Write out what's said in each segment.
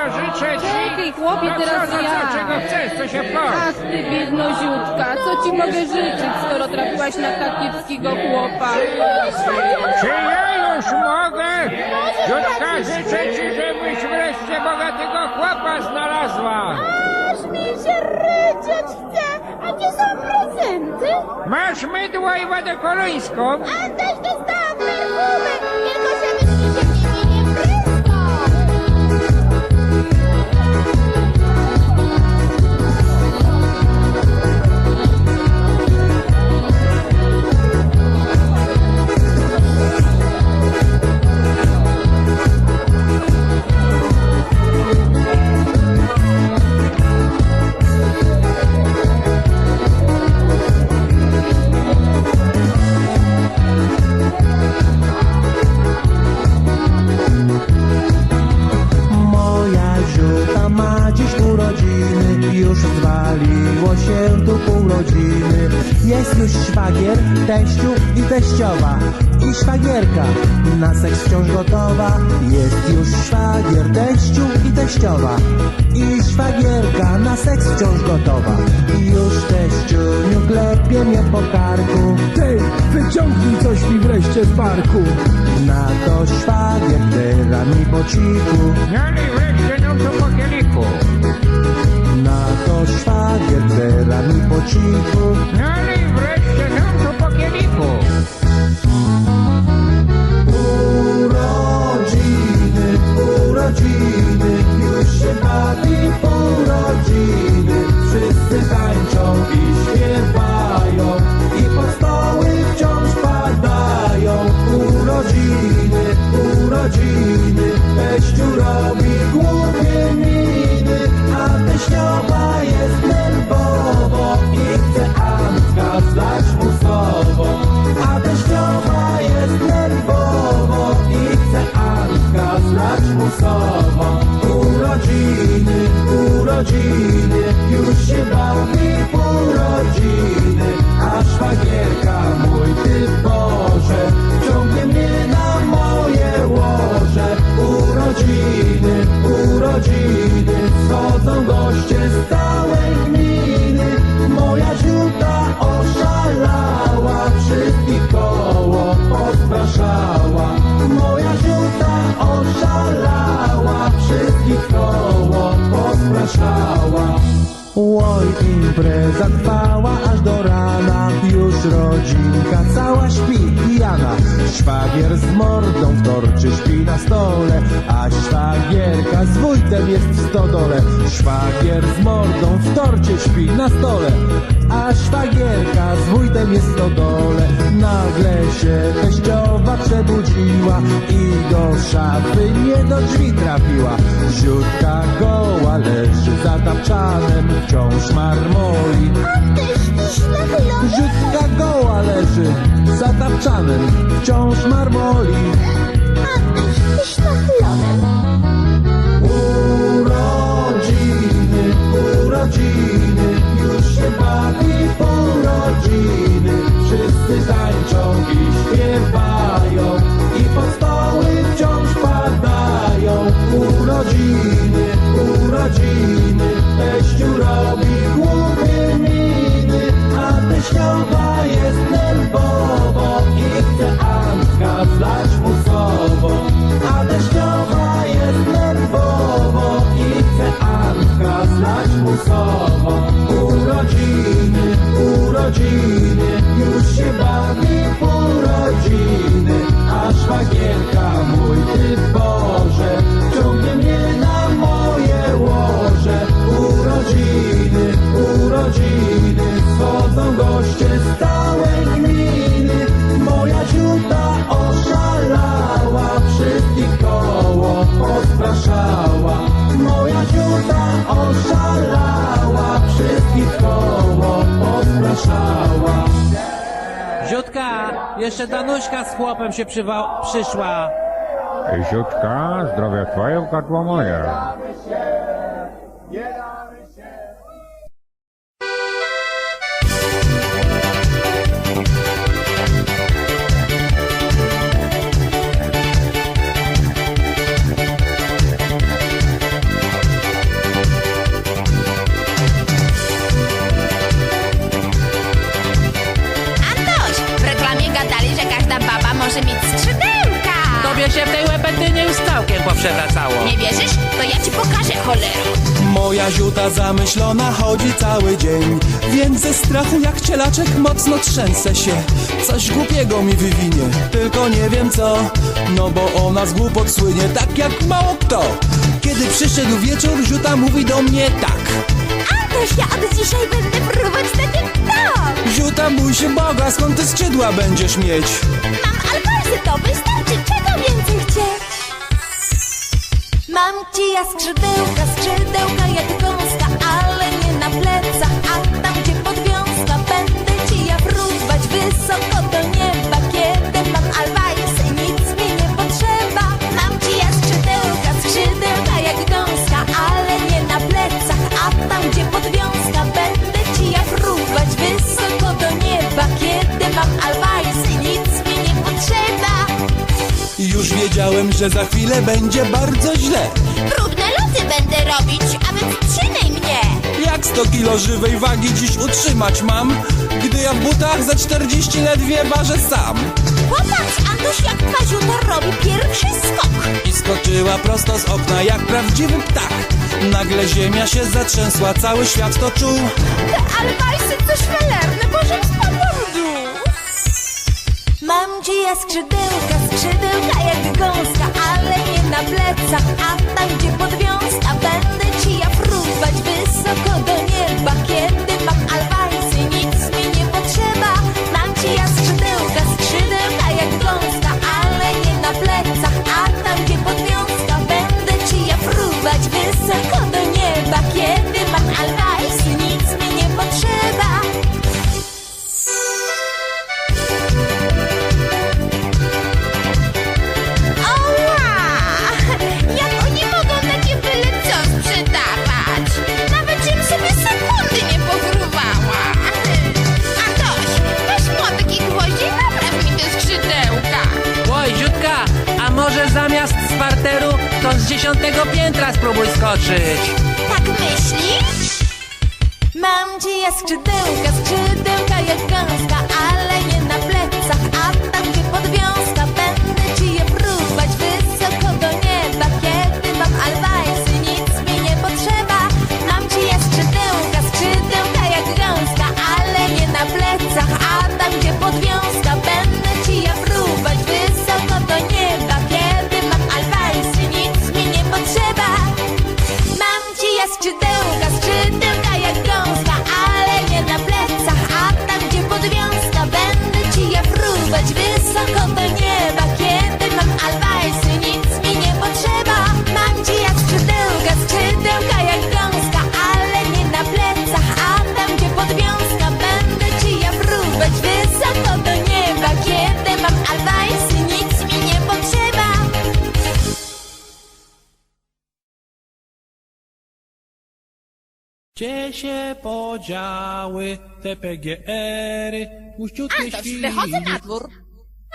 Junio, życzę ci... Czekaj, chłopie, no teraz co, ja. co, czego chcesz, co się proś? Ach, ty biednoziutka, co ci mogę życzyć, skoro trafiłaś na takiego chłopa? Czy ja już mogę? Jutka, życzę ci, żebyś wreszcie bogatego chłopa znalazła. Aż mi się ryczeć chce! A gdzie są prezenty? Masz mydło i wodę kolońską? A też dostałam perfumę! Ma dziś urodziny Już zwaliło się tu pół rodziny. Jest już szwagier, teściu i teściowa I szwagierka. Na seks wciąż gotowa. Jest już szwagier, teściu i teściowa I szwagierka. Na seks wciąż gotowa. I już teściuniu klepie mnie po karku. Ty, wyciągnij coś mi wreszcie z barku. Na to szwagier tyra mi po cichu tyra mi Urodziny, urodziny, schodzą goście z całej gminy, moja ziuta oszalała, wszystkich koło pospraszała. Moja ziuta oszalała, wszystkich koło pospraszała. Oj, impreza trwała aż do rana, już rodzinka cała śpi pijana. Szwagier z mordą w torcie śpi na stole, a szwagierka z wójtem jest w stodole. Szwagier z mordą w torcie śpi na stole, a szwagierka z wójtem jest w stodole. Nagle się teściowa przebudziła i do szafy nie do drzwi trafiła. Ziutka goła leży za tapczanem, wciąż marmoli. Ziutka goła leży za wciąż marmoli. A! Urodziny, urodziny, już się bawi urodziny, schodzą goście z całej gminy, moja ziuta oszalała, wszystkich koło pospraszała. Moja ziuta oszalała, wszystkich koło pospraszała. Ziutka, jeszcze Danuśka z chłopem się przywa- przyszła. Ziutka, zdrowie twoje, gardło moje. Przewracało. Nie wierzysz? To ja ci pokażę, cholero. Moja ziuta zamyślona chodzi cały dzień Więc ze strachu jak cielaczek mocno trzęsę się Coś głupiego mi wywinie, tylko nie wiem co No bo ona z głupot słynie tak jak mało kto Kiedy przyszedł wieczór, ziuta mówi do mnie tak Antoś, ja od dzisiaj będę fruwać tak jak to. Ziuta mój się Boga, skąd ty skrzydła będziesz mieć? Mam albazy, to wystarczy. Czego Mam ci ja skrzydełka, skrzydełka jak gąska, wiedziałem, że za chwilę będzie bardzo źle Próbne loty będę robić, a wy trzymaj mnie. Jak 100 kilo żywej wagi dziś utrzymać mam? Gdy ja w butach za 40 ledwie ważę sam Popatrz, Antoś, jak Kaziuta robi pierwszy skok. I skoczyła prosto z okna jak prawdziwy ptak Nagle ziemia się zatrzęsła, cały świat to czuł Te albajsy coś felerne, boże, spadłam ja skrzydełka, skrzydełka jak gąska, ale nie na plecach, a tam gdzie podwiązka. Będę ci ja fruwać wysoko do nieba, kiedy mam albajsy, piętra spróbuj skoczyć. Tak myślisz? Mam ci ja skrzydełka, skrzydełka Gdzie się podziały te PGR-y, puściutkie Antoś, wychodzę na dwór.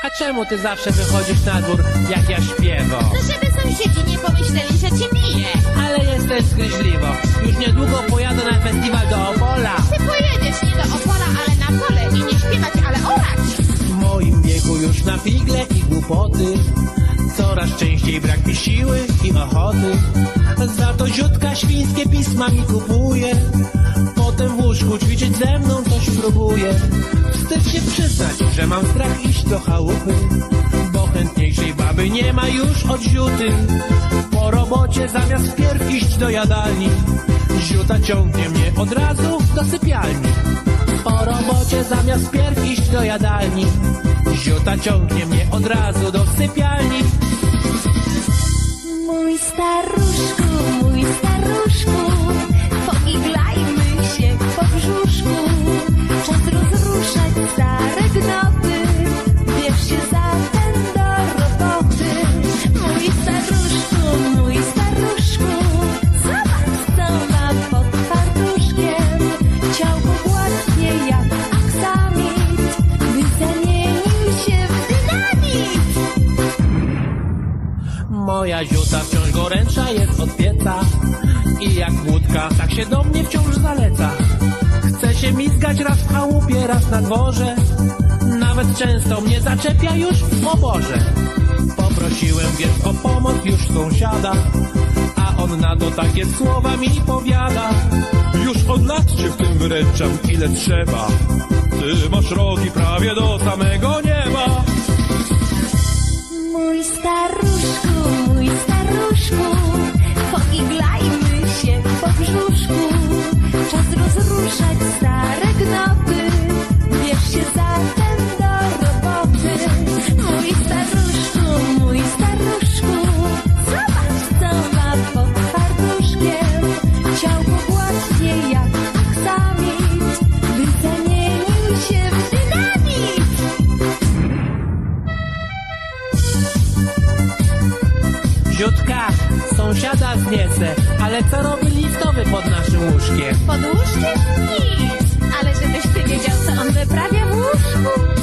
A czemu ty zawsze wychodzisz na dwór, jak ja śpiewam? To żeby sąsiedzi nie pomyśleli, że cię biję. Ale jesteś zgryźliwo. Już niedługo pojadę na festiwal do Opola. Ty pojedziesz nie do Opola, ale na pole i nie śpiewać, ale orać. W moim wieku już na figle i głupoty. Coraz częściej brak mi siły i ochoty. Za to ziutka świńskie pisma mi kupuje. Potem w łóżku ćwiczyć ze mną coś próbuje. Wstyd się przyznać, że mam strach iść do chałupy. Bo chętniejszej baby nie ma już od ziuty. Po robocie zamiast wpierw iść do jadalni. Ziuta ciągnie mnie od razu do sypialni. Po robocie zamiast pierw iść do jadalni Ziuta ciągnie mnie od razu do sypialni Mój staruszku, Moja ziuta wciąż goręcza jest od pieca. I jak łódka, tak się do mnie wciąż zaleca. Chce się mizgać raz w chałupie, raz na dworze. Na nawet często mnie zaczepia już, o Boże. Poprosiłem więc o pomoc już sąsiada, a on na to takie słowa mi powiada. Już od lat cię w tym wyręczam ile trzeba. Ty masz rogi prawie do samego nieba Mój staruszku, mój staruszku, poiglajmy się po brzuszku. Czas rozruszać Ziutka, sąsiada zniecę, ale co robi listowy pod naszym łóżkiem? Pod łóżkiem? Nic, ale żebyś ty wiedział, co on wyprawia w łóżku.